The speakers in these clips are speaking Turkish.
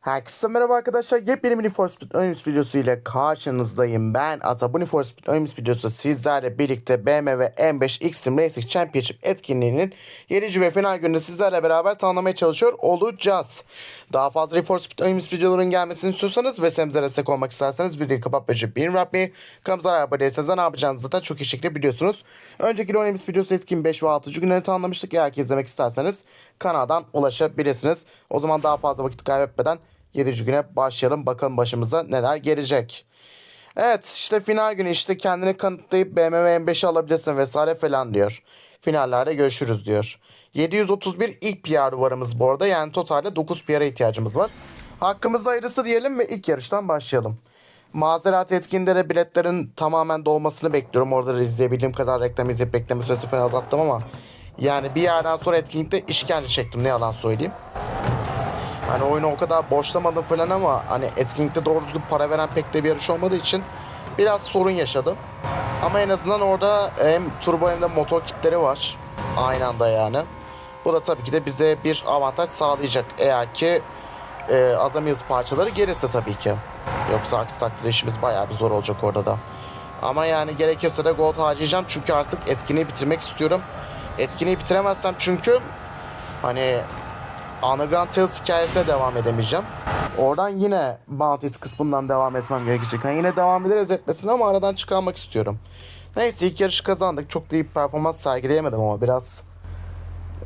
Herkese merhaba arkadaşlar. Yepyeni Mini for Speed oyunumuz videosu ile karşınızdayım. Ben Ata. Bu for Speed oyunumuz videosu sizlerle birlikte BMW M5 Extreme Racing Championship etkinliğinin 7. ve final gününde sizlerle beraber tanımlamaya çalışıyor olacağız. Daha fazla Need for Speed oyunumuz videoların gelmesini istiyorsanız ve semize destek olmak isterseniz videoyu kapat ve bir yapmayı. Kanalımıza abone değilseniz de ne yapacağınızı zaten çok iyi şekilde biliyorsunuz. Önceki oyunumuz videosu etkin 5 ve 6. günleri tanımlamıştık. Eğer ki izlemek isterseniz kanaldan ulaşabilirsiniz. O zaman daha fazla vakit kaybetmeden 7. güne başlayalım. Bakalım başımıza neler gelecek. Evet işte final günü işte kendini kanıtlayıp BMW M5'i alabilirsin vesaire falan diyor. Finallerde görüşürüz diyor. 731 ilk PR duvarımız bu arada. Yani totalde 9 PR'a ihtiyacımız var. Hakkımızda hayırlısı diyelim ve ilk yarıştan başlayalım. Mazerat etkinlere biletlerin tamamen dolmasını bekliyorum. Orada da izleyebildiğim kadar reklam izleyip bekleme süresi falan azalttım ama yani bir yerden sonra etkinlikte işkence çektim ne yalan söyleyeyim. Hani oyunu o kadar boşlamadım falan ama hani etkinlikte doğru düzgün para veren pek de bir yarış olmadığı için biraz sorun yaşadım. Ama en azından orada hem turbo hem de motor kitleri var. Aynı anda yani. Bu da tabii ki de bize bir avantaj sağlayacak. Eğer ki e, azami hız parçaları gelirse tabii ki. Yoksa aksi takdirde işimiz bayağı bir zor olacak orada da. Ama yani gerekirse de gold harcayacağım çünkü artık etkinliği bitirmek istiyorum. Etkinliği bitiremezsem çünkü hani Underground Tales hikayesine devam edemeyeceğim. Oradan yine Bounties kısmından devam etmem gerekecek. Yani yine devam ederiz etmesine ama aradan çıkarmak istiyorum. Neyse ilk yarışı kazandık. Çok da iyi performans sergileyemedim ama biraz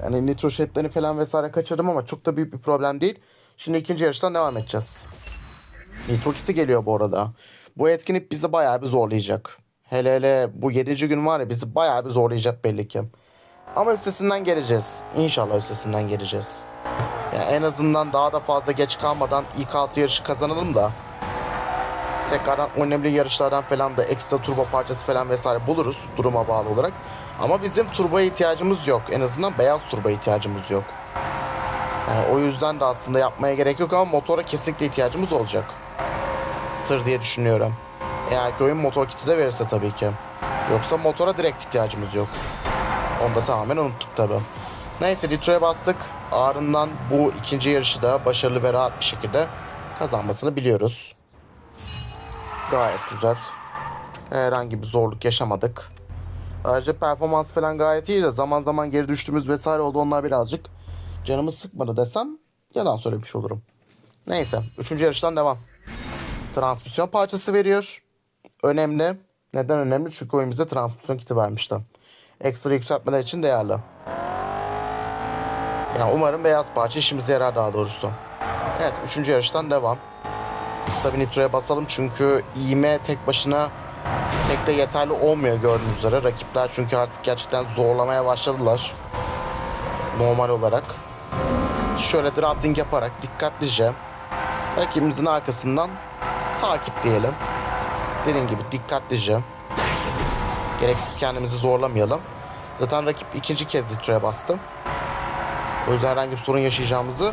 yani nitro şeritlerini falan vesaire kaçırdım ama çok da büyük bir problem değil. Şimdi ikinci yarıştan devam edeceğiz. Nitro kiti geliyor bu arada. Bu etkinlik bizi bayağı bir zorlayacak. Hele hele bu 7. gün var ya bizi bayağı bir zorlayacak belli ki. Ama üstesinden geleceğiz. İnşallah üstesinden geleceğiz. Yani en azından daha da fazla geç kalmadan ilk 6 yarışı kazanalım da tekrardan önemli yarışlardan falan da ekstra turbo parçası falan vesaire buluruz duruma bağlı olarak. Ama bizim turboya ihtiyacımız yok. En azından beyaz turboya ihtiyacımız yok. Yani o yüzden de aslında yapmaya gerek yok ama motora kesinlikle ihtiyacımız olacak. Tır diye düşünüyorum. Eğer ki oyun motor kiti de verirse tabii ki. Yoksa motora direkt ihtiyacımız yok. Onu da tamamen unuttuk tabii. Neyse Nitro'ya bastık. Ardından bu ikinci yarışı da başarılı ve rahat bir şekilde kazanmasını biliyoruz. Gayet güzel. Herhangi bir zorluk yaşamadık. Ayrıca performans falan gayet iyi de zaman zaman geri düştüğümüz vesaire oldu. Onlar birazcık canımı sıkmadı desem yalan söylemiş olurum. Neyse. Üçüncü yarıştan devam. Transmisyon parçası veriyor. Önemli. Neden önemli? Çünkü oyun bize transmisyon kiti vermişti. Ekstra yükseltmeler için değerli. Yani umarım beyaz parça işimize yarar daha doğrusu. Evet üçüncü yarıştan devam. Biz tabii Nitro'ya basalım çünkü iğme tek başına pek de yeterli olmuyor gördüğünüz üzere. Rakipler çünkü artık gerçekten zorlamaya başladılar. Normal olarak. Şöyle drafting yaparak dikkatlice rakibimizin arkasından takip diyelim. Dediğim gibi dikkatlice. Gereksiz kendimizi zorlamayalım. Zaten rakip ikinci kez Nitro'ya bastı. O yüzden herhangi bir sorun yaşayacağımızı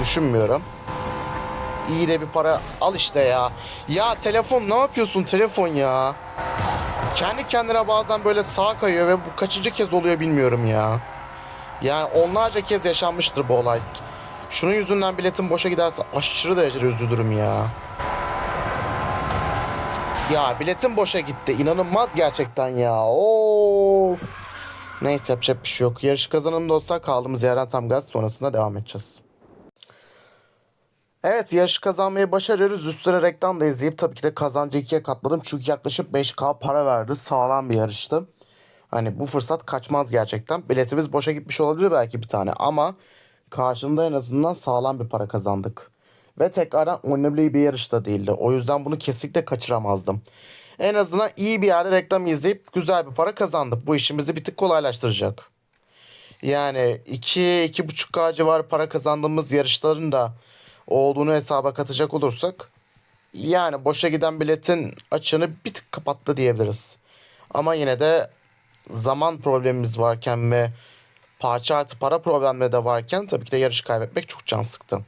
düşünmüyorum. İyi de bir para al işte ya. Ya telefon ne yapıyorsun telefon ya? Kendi kendine bazen böyle sağa kayıyor ve bu kaçıncı kez oluyor bilmiyorum ya. Yani onlarca kez yaşanmıştır bu olay. Şunun yüzünden biletim boşa giderse aşırı derecede üzülürüm ya. Ya biletim boşa gitti. İnanılmaz gerçekten ya. Of. Neyse yapacak bir şey yok. Yarışı kazanalım dostlar. Kaldığımız yerden tam gaz sonrasında devam edeceğiz. Evet yarışı kazanmayı başarıyoruz. Üstüne reklam da izleyip tabii ki de kazancı ikiye katladım. Çünkü yaklaşık 5K para verdi. Sağlam bir yarıştı. Hani bu fırsat kaçmaz gerçekten. Biletimiz boşa gitmiş olabilir belki bir tane ama karşında en azından sağlam bir para kazandık. Ve tekrardan oynanabilir bir yarış da değildi. O yüzden bunu kesinlikle kaçıramazdım. En azından iyi bir yerde reklam izleyip güzel bir para kazandık. Bu işimizi bir tık kolaylaştıracak. Yani 2-2,5K civarı para kazandığımız yarışların da olduğunu hesaba katacak olursak yani boşa giden biletin açığını bir tık kapattı diyebiliriz. Ama yine de zaman problemimiz varken ve parça artı para problemleri de varken tabii ki de yarışı kaybetmek çok can sıktı.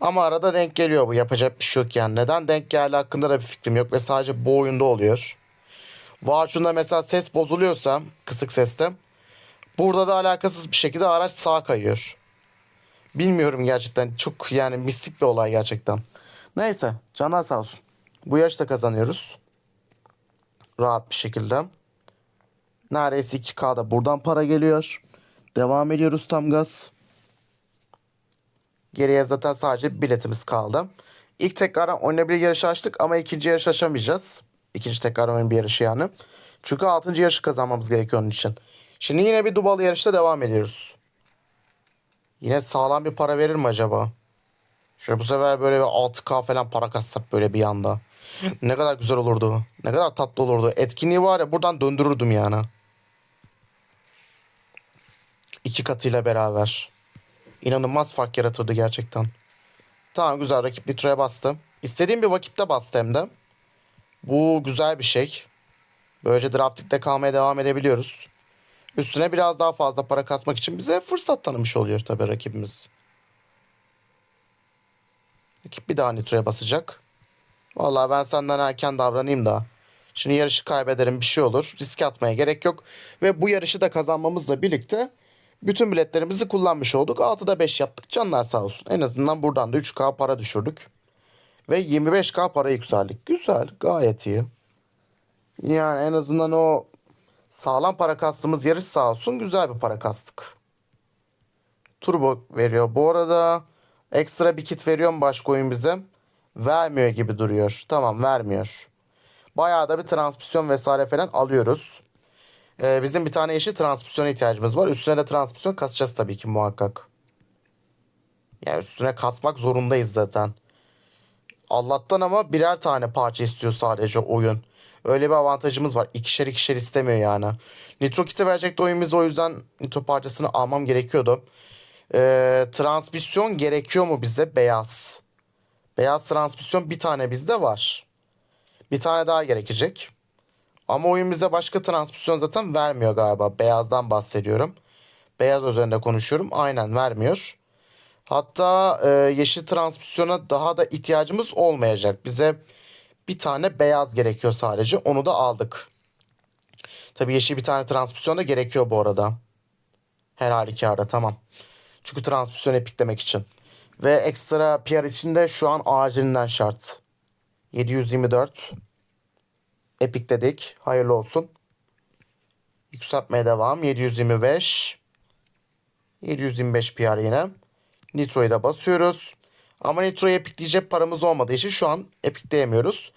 Ama arada denk geliyor bu. Yapacak bir şey yok yani. Neden denk geldi hakkında da bir fikrim yok ve sadece bu oyunda oluyor. Vaçunda mesela ses bozuluyorsa kısık seste burada da alakasız bir şekilde araç sağa kayıyor. Bilmiyorum gerçekten. Çok yani mistik bir olay gerçekten. Neyse canlar sağ olsun. Bu yarışta kazanıyoruz. Rahat bir şekilde. Neredeyse 2K'da buradan para geliyor. Devam ediyoruz tam gaz. Geriye zaten sadece biletimiz kaldı. İlk tekrardan oynayabilir yarışı açtık ama ikinci yarışı açamayacağız. İkinci tekrardan oyun bir yarışı yani. Çünkü altıncı yarışı kazanmamız gerekiyor onun için. Şimdi yine bir dubalı yarışta devam ediyoruz. Yine sağlam bir para verir mi acaba? Şöyle bu sefer böyle bir 6K falan para kassak böyle bir anda. Ne kadar güzel olurdu. Ne kadar tatlı olurdu. Etkinliği var ya buradan döndürürdüm yani. İki katıyla beraber. İnanılmaz fark yaratırdı gerçekten. Tamam güzel rakip Nitro'ya bastı. İstediğim bir vakitte bastı hem de. Bu güzel bir şey. Böylece draftikte kalmaya devam edebiliyoruz. Üstüne biraz daha fazla para kasmak için bize fırsat tanımış oluyor tabii rakibimiz. Rakip bir daha Nitro'ya basacak. Vallahi ben senden erken davranayım da. Şimdi yarışı kaybederim bir şey olur. Riske atmaya gerek yok. Ve bu yarışı da kazanmamızla birlikte bütün biletlerimizi kullanmış olduk. 6'da 5 yaptık. Canlar sağ olsun. En azından buradan da 3K para düşürdük. Ve 25K para yükseldik. Güzel. Gayet iyi. Yani en azından o sağlam para kastığımız yarış sağ olsun. Güzel bir para kastık. Turbo veriyor. Bu arada ekstra bir kit veriyor mu başka oyun bize? Vermiyor gibi duruyor. Tamam vermiyor. Bayağı da bir transmisyon vesaire falan alıyoruz. Ee, bizim bir tane yeşil transmisyona ihtiyacımız var. Üstüne de transmisyon kasacağız tabii ki muhakkak. Yani üstüne kasmak zorundayız zaten. Allah'tan ama birer tane parça istiyor sadece oyun. Öyle bir avantajımız var. İkişer ikişer istemiyor yani. Nitro kiti verecekti oyun bize o yüzden nitro parçasını almam gerekiyordu. Ee, transmisyon gerekiyor mu bize? Beyaz. Beyaz transmisyon bir tane bizde var. Bir tane daha gerekecek. Ama oyun bize başka transmisyon zaten vermiyor galiba. Beyazdan bahsediyorum. Beyaz üzerinde konuşuyorum. Aynen vermiyor. Hatta e, yeşil transmisyona daha da ihtiyacımız olmayacak. Bize bir tane beyaz gerekiyor sadece. Onu da aldık. Tabii yeşil bir tane transmisyon da gerekiyor bu arada. Her halükarda tamam. Çünkü transmisyon epiklemek için. Ve ekstra PR için de şu an acilinden şart. 724. Epic dedik. Hayırlı olsun. Yükseltmeye devam. 725. 725 PR yine. Nitro'yu da basıyoruz. Ama Nitro'yu epikleyecek paramız olmadığı için şu an epikleyemiyoruz.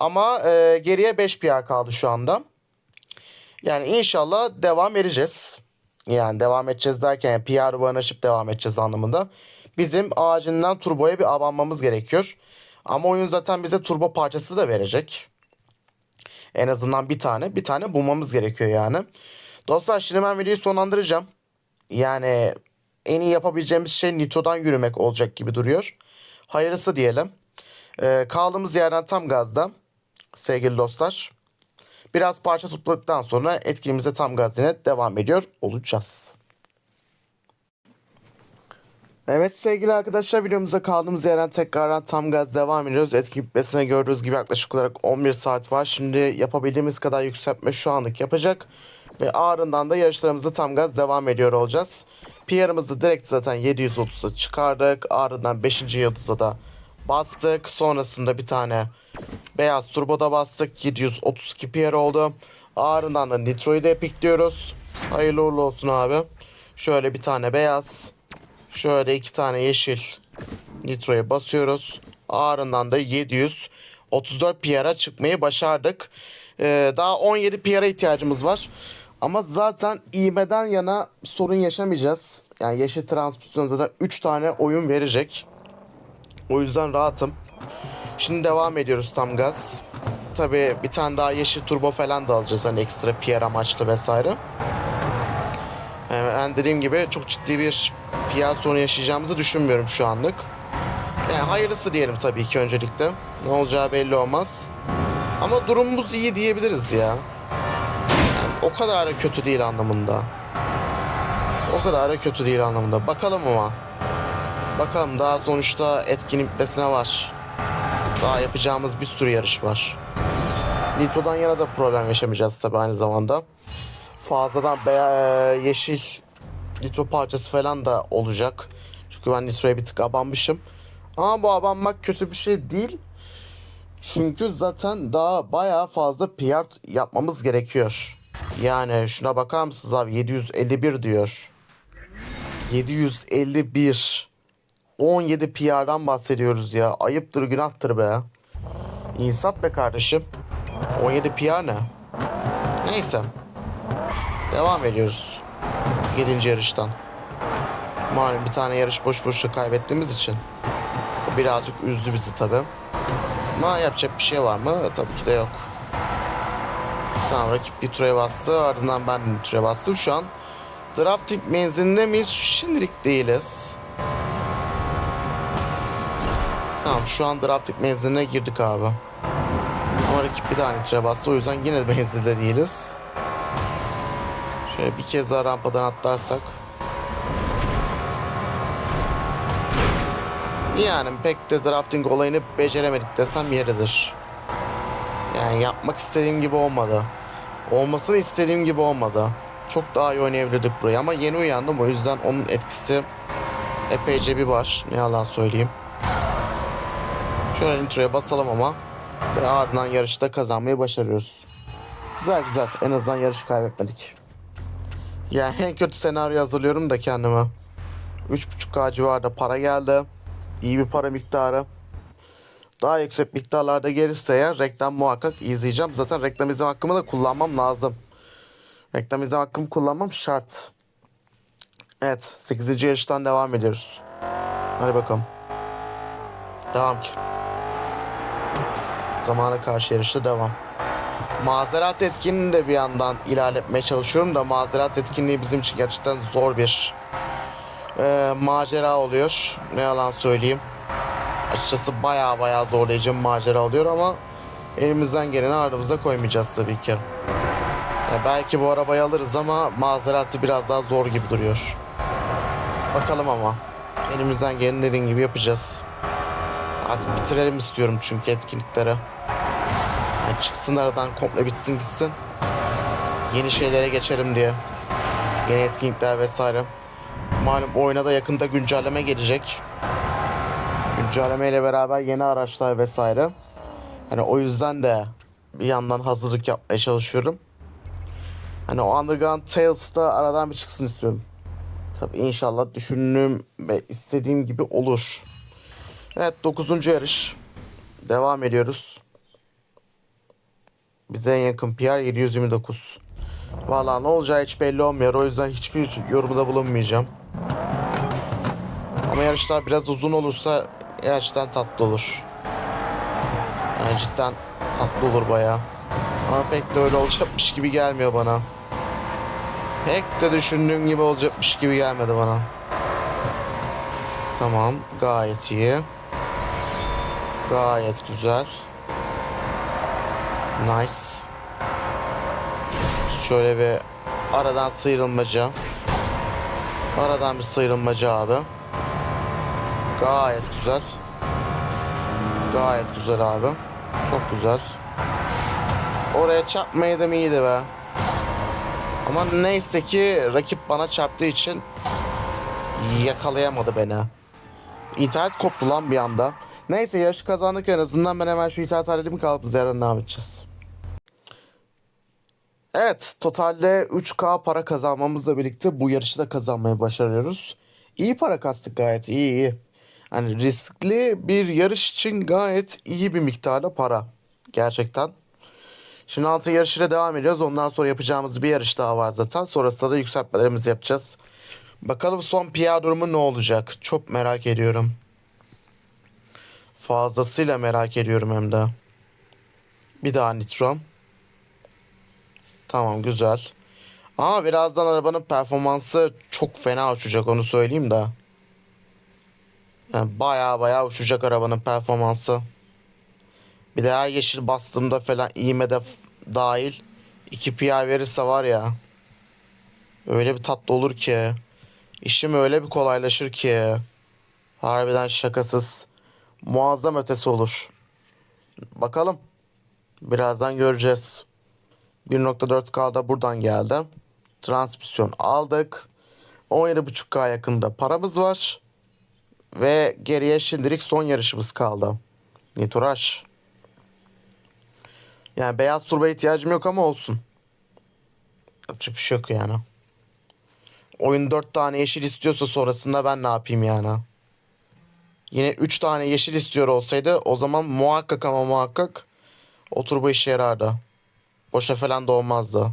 Ama e, geriye 5 PR kaldı şu anda. Yani inşallah devam edeceğiz. Yani devam edeceğiz derken PR varnaşıp devam edeceğiz anlamında. Bizim acilen turboya bir abanmamız gerekiyor. Ama oyun zaten bize turbo parçası da verecek. En azından bir tane. Bir tane bulmamız gerekiyor yani. Dostlar şimdi ben videoyu sonlandıracağım. Yani en iyi yapabileceğimiz şey Nito'dan yürümek olacak gibi duruyor. Hayırlısı diyelim. Ee, kaldığımız yerden tam gazda sevgili dostlar. Biraz parça topladıktan sonra etkinliğimize tam gaz yine devam ediyor olacağız. Evet sevgili arkadaşlar videomuza kaldığımız yerden tekrardan tam gaz devam ediyoruz. Etki bitmesine gördüğünüz gibi yaklaşık olarak 11 saat var. Şimdi yapabildiğimiz kadar yükseltme şu anlık yapacak. Ve ardından da yarışlarımızda tam gaz devam ediyor olacağız. PR'ımızı direkt zaten 730'a çıkardık. Ardından 5. yıldıza da bastık. Sonrasında bir tane beyaz turboda bastık. 732 PR oldu. Ardından da Nitro'yu da epikliyoruz. Hayırlı uğurlu olsun abi. Şöyle bir tane beyaz. Şöyle iki tane yeşil nitroya basıyoruz. Ardından da 734 PR'a çıkmayı başardık. Ee, daha 17 PR'a ihtiyacımız var. Ama zaten iğmeden yana sorun yaşamayacağız. Yani yeşil transmisyon zaten 3 tane oyun verecek. O yüzden rahatım. Şimdi devam ediyoruz tam gaz. Tabii bir tane daha yeşil turbo falan da alacağız. Hani ekstra PR amaçlı vesaire. Yani ben dediğim gibi çok ciddi bir PR sorunu yaşayacağımızı düşünmüyorum şu anlık. Yani hayırlısı diyelim tabii ki öncelikle. Ne olacağı belli olmaz. Ama durumumuz iyi diyebiliriz ya. O kadar da kötü değil anlamında. O kadar da kötü değil anlamında. Bakalım ama. Bakalım daha sonuçta etkinlik bitmesine var. Daha yapacağımız bir sürü yarış var. Nitro'dan yana da problem yaşamayacağız tabii aynı zamanda. Fazladan beya- yeşil nitro parçası falan da olacak. Çünkü ben Nitro'ya bir tık abanmışım. Ama bu abanmak kötü bir şey değil. Çünkü zaten daha bayağı fazla PR yapmamız gerekiyor. Yani şuna bakar mısınız abi 751 diyor. 751. 17 PR'dan bahsediyoruz ya. Ayıptır günahtır be. İnsaf be kardeşim. 17 PR ne? Neyse. Devam ediyoruz. 7. yarıştan. Malum bir tane yarış boş boşuna kaybettiğimiz için. Birazcık üzdü bizi tabi. Ama yapacak bir şey var mı? Tabii ki de yok. Tamam rakip bir ture bastı. Ardından ben de bir ture bastım. Şu an drafting menzilinde miyiz? Şimdilik değiliz. Tamam şu an drafting menziline girdik abi. Ama rakip bir daha nitre bastı. O yüzden yine de menzilde değiliz. Şöyle bir kez daha rampadan atlarsak. Yani pek de drafting olayını beceremedik desem yeridir. Yani yapmak istediğim gibi olmadı. Olmasını istediğim gibi olmadı. Çok daha iyi oynayabilirdik burayı ama yeni uyandım o yüzden onun etkisi epeyce bir var. Ne yalan söyleyeyim. Şöyle introya basalım ama ve ardından yarışta kazanmayı başarıyoruz. Güzel güzel. En azından yarışı kaybetmedik. Yani en kötü senaryo hazırlıyorum da kendime. 3.5K civarında para geldi. İyi bir para miktarı. Daha yüksek miktarlarda gelirse eğer reklam muhakkak izleyeceğim. Zaten reklam izleme hakkımı da kullanmam lazım. Reklam izleme hakkımı kullanmam şart. Evet 8. yarıştan devam ediyoruz. Hadi bakalım. Devam ki. Zamana karşı yarışta devam. Mazerat etkinliğini de bir yandan ilerletmeye çalışıyorum da mazerat etkinliği bizim için gerçekten zor bir e, macera oluyor. Ne yalan söyleyeyim. Açıkçası baya baya zorlayıcı bir macera oluyor ama elimizden geleni ardımıza koymayacağız tabii ki. Ya belki bu arabayı alırız ama mazeratı biraz daha zor gibi duruyor. Bakalım ama. Elimizden geleni dediğin gibi yapacağız. Artık bitirelim istiyorum çünkü etkinliklere. Yani çıksın aradan komple bitsin gitsin. Yeni şeylere geçelim diye. Yeni etkinlikler vesaire. Malum oyuna da yakında güncelleme gelecek. Güncelleme ile beraber yeni araçlar vesaire. Hani o yüzden de bir yandan hazırlık yapmaya çalışıyorum. Hani o Underground Tales da aradan bir çıksın istiyorum. Tabii inşallah düşündüğüm ve istediğim gibi olur. Evet 9. yarış. Devam ediyoruz. Bize en yakın PR 729. Valla ne olacağı hiç belli olmuyor. O yüzden hiçbir yorumda bulunmayacağım. Ama yarışlar biraz uzun olursa gerçekten tatlı olur. Yani cidden tatlı olur baya. Ama pek de öyle olacakmış gibi gelmiyor bana. Pek de düşündüğüm gibi olacakmış gibi gelmedi bana. Tamam gayet iyi. Gayet güzel. Nice. Şöyle bir aradan sıyrılmaca. Aradan bir sıyrılmaca abi. Gayet güzel. Gayet güzel abi. Çok güzel. Oraya çarpmayı da iyiydi be. Ama neyse ki rakip bana çarptığı için yakalayamadı beni. İnternet koptu lan bir anda. Neyse yarışı kazandık en azından ben hemen şu internet halledimi kalıp yarın devam edeceğiz. Evet totalde 3K para kazanmamızla birlikte bu yarışı da kazanmayı başarıyoruz. İyi para kastık gayet iyi iyi. Hani riskli bir yarış için gayet iyi bir miktarda para. Gerçekten. Şimdi altı yarışıyla devam ediyoruz. Ondan sonra yapacağımız bir yarış daha var zaten. Sonrasında da yükseltmelerimizi yapacağız. Bakalım son PR durumu ne olacak? Çok merak ediyorum. Fazlasıyla merak ediyorum hem de. Bir daha nitro. Tamam güzel. Ama birazdan arabanın performansı çok fena uçacak onu söyleyeyim de. Yani baya baya uçacak arabanın performansı. Bir de her yeşil bastığımda falan iğme de f- dahil 2 PI verirse var ya. Öyle bir tatlı olur ki. İşim öyle bir kolaylaşır ki. Harbiden şakasız. Muazzam ötesi olur. Bakalım. Birazdan göreceğiz. 1.4K da buradan geldi. Transmisyon aldık. 17.5K yakında paramız var. Ve geriye şimdilik son yarışımız kaldı. Nituraş. Yani beyaz turba ihtiyacım yok ama olsun. Yapacak bir şey yok yani. Oyun 4 tane yeşil istiyorsa sonrasında ben ne yapayım yani. Yine 3 tane yeşil istiyor olsaydı o zaman muhakkak ama muhakkak o turbo işe yarardı. Boşa falan da olmazdı.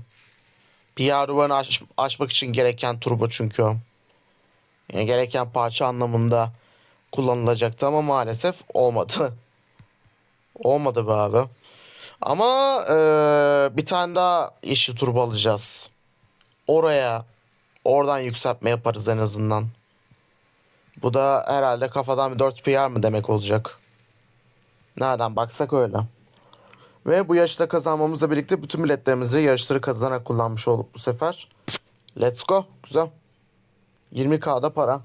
PR duvarını aç, açmak için gereken turbo çünkü. Yani gereken parça anlamında kullanılacaktı ama maalesef olmadı. olmadı be abi. Ama eee, bir tane daha yeşil turbo alacağız. Oraya oradan yükseltme yaparız en azından. Bu da herhalde kafadan bir 4 PR mı demek olacak. Nereden baksak öyle. Ve bu yarışta kazanmamızla birlikte bütün biletlerimizi yarışları kazanarak kullanmış olduk bu sefer. Let's go. Güzel. 20k'da para.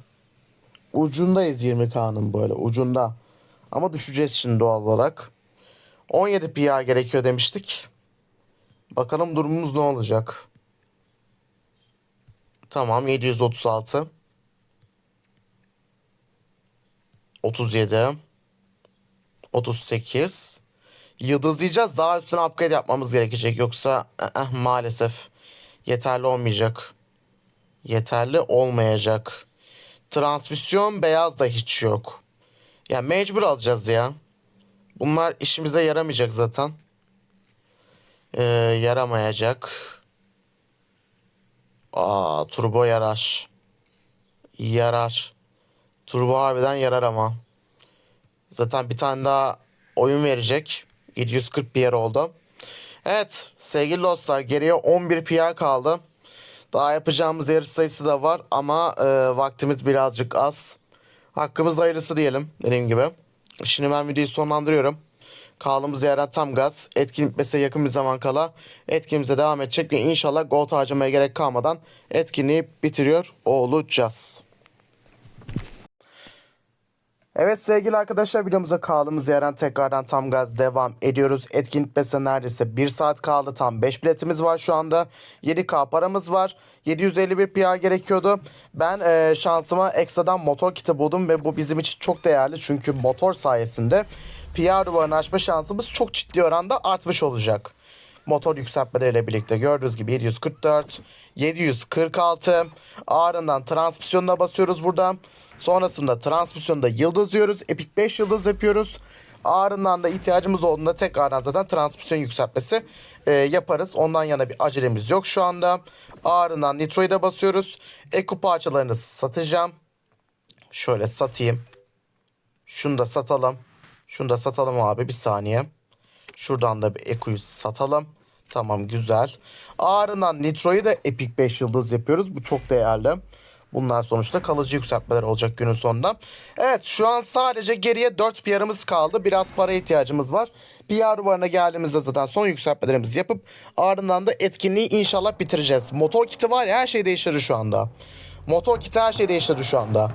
Ucundayız 20k'nın böyle ucunda. Ama düşeceğiz şimdi doğal olarak. 17 PR gerekiyor demiştik. Bakalım durumumuz ne olacak. Tamam 736. 37. 38. Yıldızlayacağız. Daha üstüne upgrade yapmamız gerekecek. Yoksa ı-ı, maalesef yeterli olmayacak. Yeterli olmayacak. Transmisyon beyaz da hiç yok. Ya mecbur alacağız ya. Bunlar işimize yaramayacak zaten. Ee, yaramayacak. Aa, turbo yarar. Yarar. Turbo harbiden yarar ama. Zaten bir tane daha oyun verecek. 740 PR oldu. Evet sevgili dostlar geriye 11 PR kaldı. Daha yapacağımız yarış sayısı da var ama e, vaktimiz birazcık az. Hakkımız hayırlısı diyelim dediğim gibi. Şimdi ben videoyu sonlandırıyorum. Kaldığımız yerden tam gaz. Etkin bitmesine yakın bir zaman kala etkinimize devam edecek ve inşallah gold harcamaya gerek kalmadan etkinliği bitiriyor olacağız. Evet sevgili arkadaşlar videomuza kaldığımız yerden tekrardan tam gaz devam ediyoruz. Etkin bitmesine neredeyse 1 saat kaldı. Tam 5 biletimiz var şu anda. 7K paramız var. 751 PR gerekiyordu. Ben e, şansıma ekstradan motor kiti buldum ve bu bizim için çok değerli. Çünkü motor sayesinde PR duvarını açma şansımız çok ciddi oranda artmış olacak motor yükseltmeleriyle birlikte gördüğünüz gibi 744, 746 ardından transmisyonuna basıyoruz burada. Sonrasında transmisyonda yıldız diyoruz. Epic 5 yıldız yapıyoruz. Ardından da ihtiyacımız olduğunda tekrardan zaten transmisyon yükseltmesi e, yaparız. Ondan yana bir acelemiz yok şu anda. Ardından Nitro'yu da basıyoruz. Eko parçalarını satacağım. Şöyle satayım. Şunu da satalım. Şunu da satalım abi bir saniye. Şuradan da bir Eko'yu satalım. Tamam güzel. Ardından Nitro'yu da Epic 5 yıldız yapıyoruz. Bu çok değerli. Bunlar sonuçta kalıcı yükseltmeler olacak günün sonunda. Evet şu an sadece geriye 4 PR'ımız kaldı. Biraz para ihtiyacımız var. PR duvarına geldiğimizde zaten son yükseltmelerimizi yapıp ardından da etkinliği inşallah bitireceğiz. Motor kiti var ya her şey değiştirdi şu anda. Motor kiti her şey değiştirdi şu anda.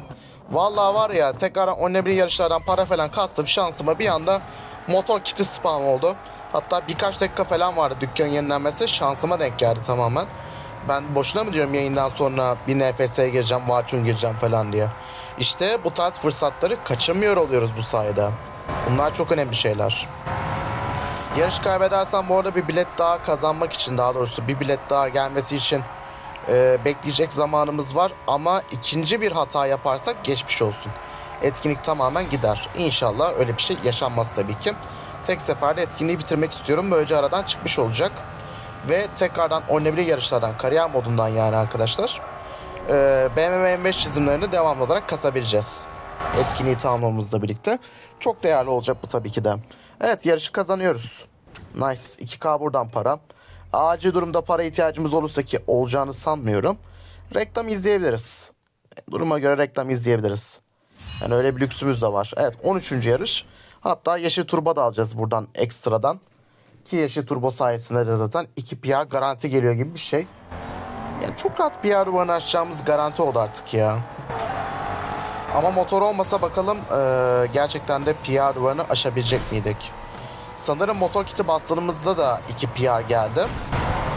Vallahi var ya tekrar önemli yarışlardan para falan kastım şansıma bir anda motor kiti spam oldu. Hatta birkaç dakika falan vardı dükkan yenilenmesi şansıma denk geldi tamamen. Ben boşuna mı diyorum yayından sonra bir NFS'ye gireceğim, Vaçun gireceğim falan diye. İşte bu tarz fırsatları kaçırmıyor oluyoruz bu sayede. Bunlar çok önemli şeyler. Yarış kaybedersen bu arada bir bilet daha kazanmak için daha doğrusu bir bilet daha gelmesi için e, bekleyecek zamanımız var. Ama ikinci bir hata yaparsak geçmiş olsun. Etkinlik tamamen gider. İnşallah öyle bir şey yaşanmaz tabii ki. Tek seferde etkinliği bitirmek istiyorum. Böylece aradan çıkmış olacak. Ve tekrardan oynanabilir yarışlardan, kariyer modundan yani arkadaşlar. E, BMW M5 çizimlerini devamlı olarak kasabileceğiz. Etkinliği tamamlamamızla birlikte. Çok değerli olacak bu tabii ki de. Evet yarışı kazanıyoruz. Nice. 2K buradan para. Acil durumda para ihtiyacımız olursa ki olacağını sanmıyorum. Reklam izleyebiliriz. Duruma göre reklam izleyebiliriz. Yani öyle bir lüksümüz de var. Evet 13. yarış. Hatta yeşil turbo da alacağız buradan ekstradan. Ki yeşil turbo sayesinde de zaten 2 PR garanti geliyor gibi bir şey. Yani çok rahat PR duvarını açacağımız garanti oldu artık ya. Ama motor olmasa bakalım eee, gerçekten de PR duvarını aşabilecek miydik? Sanırım motor kiti bastığımızda da 2 PR geldi.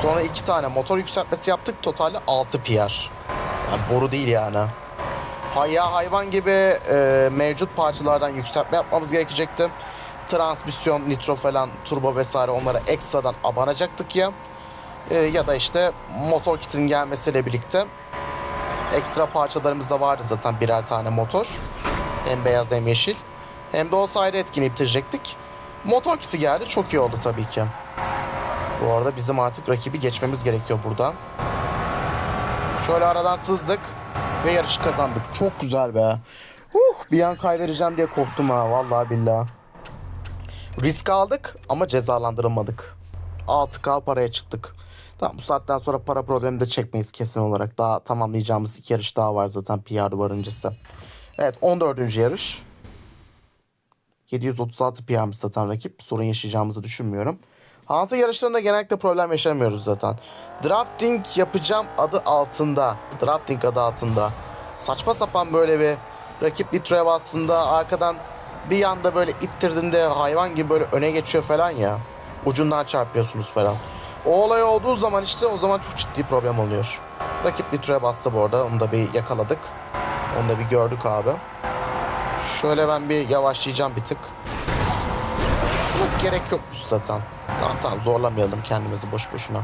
Sonra 2 tane motor yükseltmesi yaptık. Totalde 6 PR. Yani boru değil yani. Haya hayvan gibi e, mevcut parçalardan yükseltme yapmamız gerekecekti. Transmisyon, nitro falan, turbo vesaire onlara ekstradan abanacaktık ya. E, ya da işte motor kitinin gelmesiyle birlikte ekstra parçalarımız da vardı zaten birer tane motor. Hem beyaz hem yeşil. Hem de o sayede etkinliği bitirecektik. Motor kiti geldi çok iyi oldu tabii ki. Bu arada bizim artık rakibi geçmemiz gerekiyor burada. Şöyle aradan sızdık ve yarışı kazandık. Çok güzel be. Uh, bir an kaybedeceğim diye korktum ha vallahi billahi. Risk aldık ama cezalandırılmadık. 6K paraya çıktık. Tamam bu saatten sonra para problemi de çekmeyiz kesin olarak. Daha tamamlayacağımız iki yarış daha var zaten PR varıncası. Evet 14. yarış. 736 PR'miz satan rakip. Sorun yaşayacağımızı düşünmüyorum. Hantı yarışlarında genellikle problem yaşamıyoruz zaten. Drafting yapacağım adı altında. Drafting adı altında. Saçma sapan böyle bir rakip nitroya bastığında arkadan bir yanda böyle ittirdiğinde hayvan gibi böyle öne geçiyor falan ya. Ucundan çarpıyorsunuz falan. O olay olduğu zaman işte o zaman çok ciddi problem oluyor. Rakip nitroya bastı bu arada. Onu da bir yakaladık. Onu da bir gördük abi. Şöyle ben bir yavaşlayacağım bir tık. Buna gerek yokmuş zaten. Tamam tamam zorlamayalım kendimizi boş boşuna.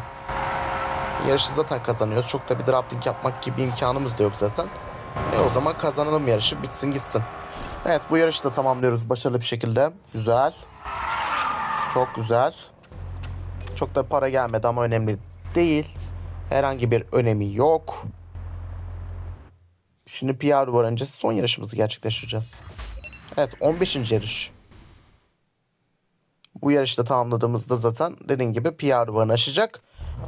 Yarışı zaten kazanıyoruz. Çok da bir drafting yapmak gibi imkanımız da yok zaten. E o zaman kazanalım yarışı bitsin gitsin. Evet bu yarışı da tamamlıyoruz başarılı bir şekilde. Güzel. Çok güzel. Çok da para gelmedi ama önemli değil. Herhangi bir önemi yok. Şimdi PR var son yarışımızı gerçekleştireceğiz. Evet 15. yarış. Bu yarışta tamamladığımızda zaten dediğim gibi PR duvarını aşacak.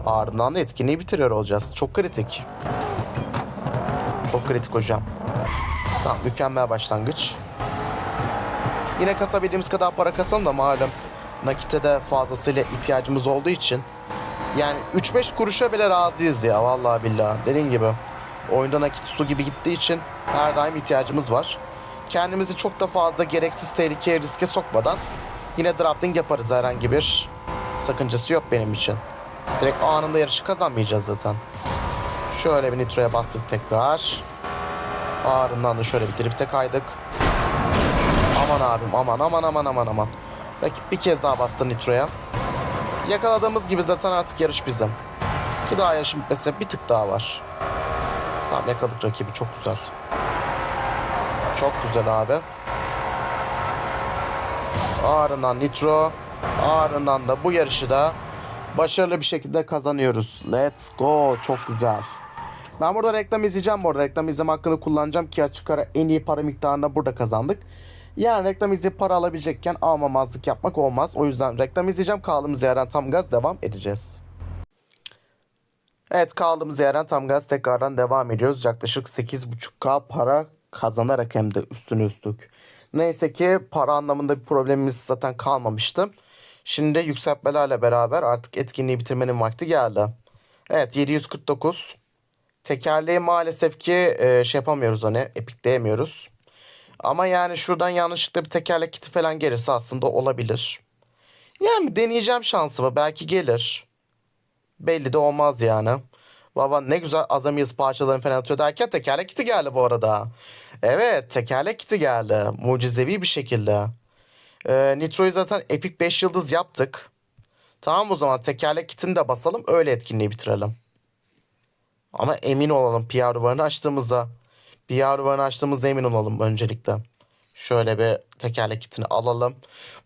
Ardından da etkinliği bitiriyor olacağız. Çok kritik. Çok kritik hocam. Tamam mükemmel başlangıç. Yine kasabildiğimiz kadar para kasalım da malum nakite de fazlasıyla ihtiyacımız olduğu için yani 3-5 kuruşa bile razıyız ya vallahi billahi. Dediğim gibi oyunda nakit su gibi gittiği için her daim ihtiyacımız var. Kendimizi çok da fazla gereksiz tehlikeye riske sokmadan yine drafting yaparız herhangi bir sakıncası yok benim için. Direkt anında yarışı kazanmayacağız zaten. Şöyle bir nitroya bastık tekrar. Ardından da şöyle bir drifte kaydık. Aman abim aman aman aman aman aman. Rakip bir kez daha bastı nitroya. Yakaladığımız gibi zaten artık yarış bizim. Ki daha yarışın bitmesine bir tık daha var. Tamam yakaladık rakibi çok güzel. Çok güzel abi. Ardından nitro. Ardından da bu yarışı da başarılı bir şekilde kazanıyoruz. Let's go. Çok güzel. Ben burada reklam izleyeceğim bu arada. Reklam izleme hakkını kullanacağım ki açık ara en iyi para miktarını burada kazandık. Yani reklam izleyip para alabilecekken almamazlık yapmak olmaz. O yüzden reklam izleyeceğim. Kaldığımız yerden tam gaz devam edeceğiz. Evet kaldığımız yerden tam gaz tekrardan devam ediyoruz. Yaklaşık 8.5k para kazanarak hem de üstüne üstlük. Neyse ki para anlamında bir problemimiz zaten kalmamıştı. Şimdi yükseltmelerle beraber artık etkinliği bitirmenin vakti geldi. Evet 749. Tekerleği maalesef ki e, şey yapamıyoruz hani epikleyemiyoruz. Ama yani şuradan yanlışlıkla bir tekerlek kiti falan gelirse aslında olabilir. Yani deneyeceğim şansımı belki gelir. Belli de olmaz yani. Baba ne güzel azamiyiz parçalarını falan atıyor derken tekerlek kiti geldi bu arada. Evet tekerlek kiti geldi. Mucizevi bir şekilde. Ee, Nitro'yu zaten Epic 5 yıldız yaptık. Tamam o zaman tekerlek kitini de basalım öyle etkinliği bitirelim. Ama emin olalım PR duvarını açtığımızda. PR duvarını açtığımızda emin olalım öncelikle. Şöyle bir tekerlek kitini alalım.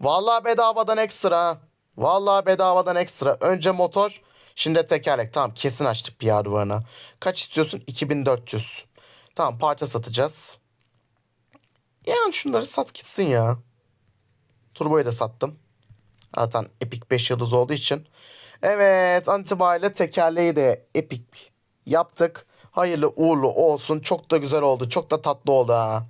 Vallahi bedavadan ekstra. Vallahi bedavadan ekstra. Önce motor şimdi tekerlek. Tamam kesin açtık PR duvarını. Kaç istiyorsun? 2400. Tamam parça satacağız. Yani şunları sat gitsin ya. Turboyu da sattım. Zaten Epic 5 yıldız olduğu için. Evet an itibariyle tekerleği de Epic yaptık. Hayırlı uğurlu olsun. Çok da güzel oldu. Çok da tatlı oldu ha.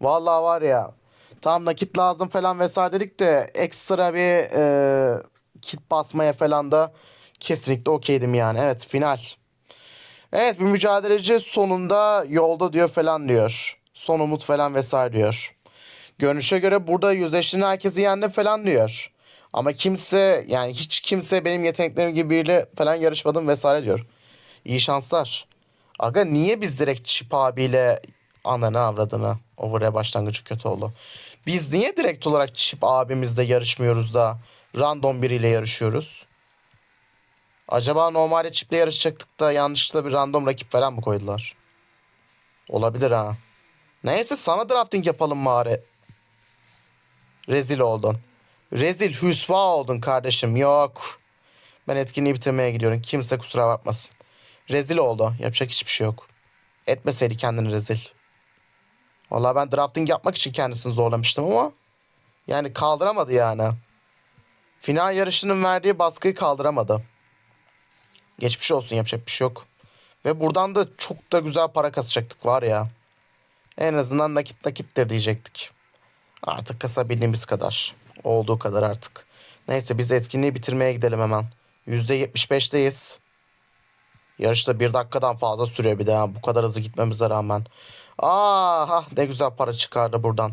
Vallahi var ya. Tam nakit lazım falan vesaire dedik de ekstra bir e, kit basmaya falan da kesinlikle okeydim yani. Evet final. Evet bir mücadeleci sonunda yolda diyor falan diyor. Son umut falan vesaire diyor. Görünüşe göre burada yüzleştiğin herkesi yendi falan diyor. Ama kimse yani hiç kimse benim yeteneklerim gibi biriyle falan yarışmadım vesaire diyor. İyi şanslar. Aga niye biz direkt Çip abiyle Ananı avradını. Over'e başlangıcı kötü oldu. Biz niye direkt olarak Chip abimizle yarışmıyoruz da random biriyle yarışıyoruz? Acaba normalde Chip'le yarışacaktık da yanlışlıkla bir random rakip falan mı koydular? Olabilir ha. Neyse sana drafting yapalım bari. Rezil oldun. Rezil hüsva oldun kardeşim. Yok. Ben etkinliği bitirmeye gidiyorum. Kimse kusura bakmasın. Rezil oldu. Yapacak hiçbir şey yok. Etmeseydi kendini rezil. Vallahi ben drafting yapmak için kendisini zorlamıştım ama yani kaldıramadı yani. Final yarışının verdiği baskıyı kaldıramadı. Geçmiş olsun yapacak bir şey yok. Ve buradan da çok da güzel para kasacaktık var ya. En azından nakit nakittir diyecektik. Artık kasabildiğimiz kadar. Olduğu kadar artık. Neyse biz etkinliği bitirmeye gidelim hemen. %75'teyiz. Yarışta bir dakikadan fazla sürüyor bir de ya. Bu kadar hızlı gitmemize rağmen. Aha ne güzel para çıkardı buradan.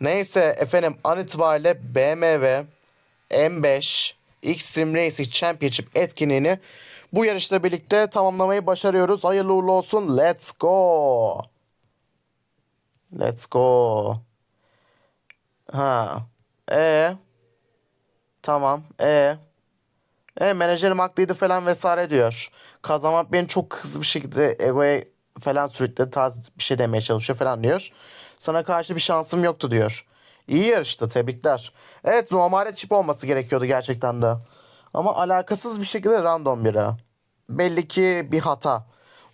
Neyse efendim an itibariyle BMW M5 Xtreme Racing Championship etkinliğini bu yarışla birlikte tamamlamayı başarıyoruz. Hayırlı uğurlu olsun. Let's go. Let's go. Ha. E. Tamam. E. E menajerim haklıydı falan vesaire diyor. Kazanmak beni çok hızlı bir şekilde egoya falan sürükledi tarz bir şey demeye çalışıyor falan diyor. Sana karşı bir şansım yoktu diyor. İyi yarıştı tebrikler. Evet normalde çip olması gerekiyordu gerçekten de. Ama alakasız bir şekilde random biri. Belli ki bir hata.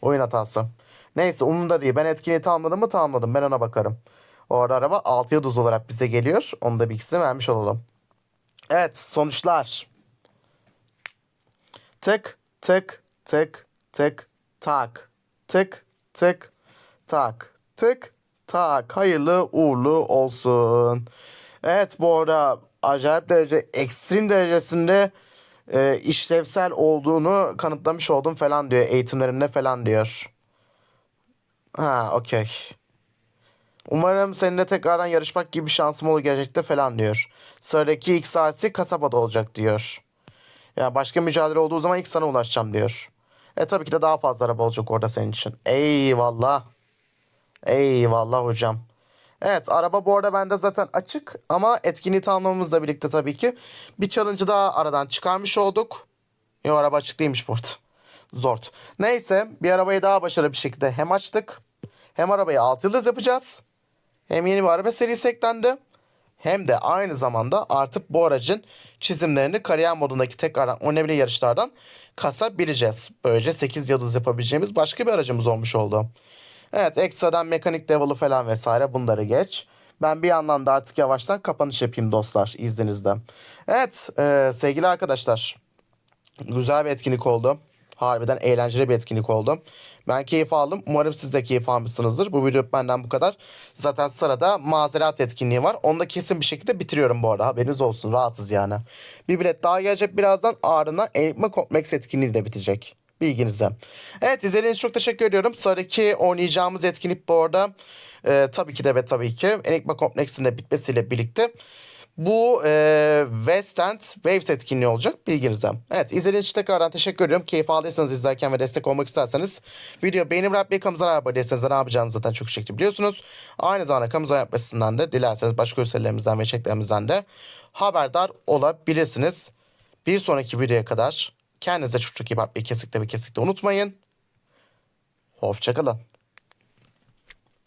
Oyun hatası. Neyse umurumda değil. Ben etkinliği tamamladım mı tamamladım. Ben ona bakarım. O arada araba 6 yıldız olarak bize geliyor. Onu da bir ikisini vermiş olalım. Evet sonuçlar. Tık tık tık tık tak. Tık tık tak. Tık tak. Hayırlı uğurlu olsun. Evet bu arada acayip derece ekstrem derecesinde e, işlevsel olduğunu kanıtlamış oldum falan diyor. Eğitimlerinde falan diyor. Ha okey. Umarım seninle tekrardan yarışmak gibi bir şansım olur gelecekte falan diyor. Sıradaki XRC kasabada olacak diyor. Ya başka mücadele olduğu zaman ilk sana ulaşacağım diyor. E tabii ki de daha fazla araba olacak orada senin için. Eyvallah. Eyvallah hocam. Evet araba bu arada bende zaten açık ama etkinliği tamamlamamızla birlikte tabii ki bir challenge'ı daha aradan çıkarmış olduk. Yok araba açık değilmiş bu arada. Zort. Neyse bir arabayı daha başarılı bir şekilde hem açtık hem arabayı 6 yıldız yapacağız. Hem yeni bir araba serisi eklendi. Hem de aynı zamanda artık bu aracın çizimlerini kariyer modundaki tekrardan oynanabilir yarışlardan kasabileceğiz. Böylece 8 yıldız yapabileceğimiz başka bir aracımız olmuş oldu. Evet ekstradan mekanik level'ı falan vesaire bunları geç. Ben bir yandan da artık yavaştan kapanış yapayım dostlar izninizle. Evet e, sevgili arkadaşlar. Güzel bir etkinlik oldu. Harbiden eğlenceli bir etkinlik oldu. Ben keyif aldım. Umarım siz de keyif almışsınızdır. Bu video benden bu kadar. Zaten sırada mazerat etkinliği var. Onu da kesin bir şekilde bitiriyorum bu arada. Haberiniz olsun. Rahatız yani. Bir bilet daha gelecek birazdan. Ardından Enigma Complex etkinliği de bitecek. Bilginize. Evet izlediğiniz çok teşekkür ediyorum. Sıradaki oynayacağımız etkinlik bu arada e, tabii ki de ve tabii ki Enigma Complex'in de bitmesiyle birlikte bu e, West End Waves etkinliği olacak bilginize. Evet izlediğiniz için tekrardan teşekkür ediyorum. Keyif aldıysanız izlerken ve destek olmak isterseniz video beğenip bırakmayı kanalımıza abone değilseniz de ne yapacağınızı zaten çok şekilde biliyorsunuz. Aynı zamanda kanalımıza yapmasından da dilerseniz başka gösterilerimizden ve çeklerimizden de haberdar olabilirsiniz. Bir sonraki videoya kadar kendinize çok çok iyi bakmayı kesinlikle ve kesinlikle unutmayın. Hoşçakalın.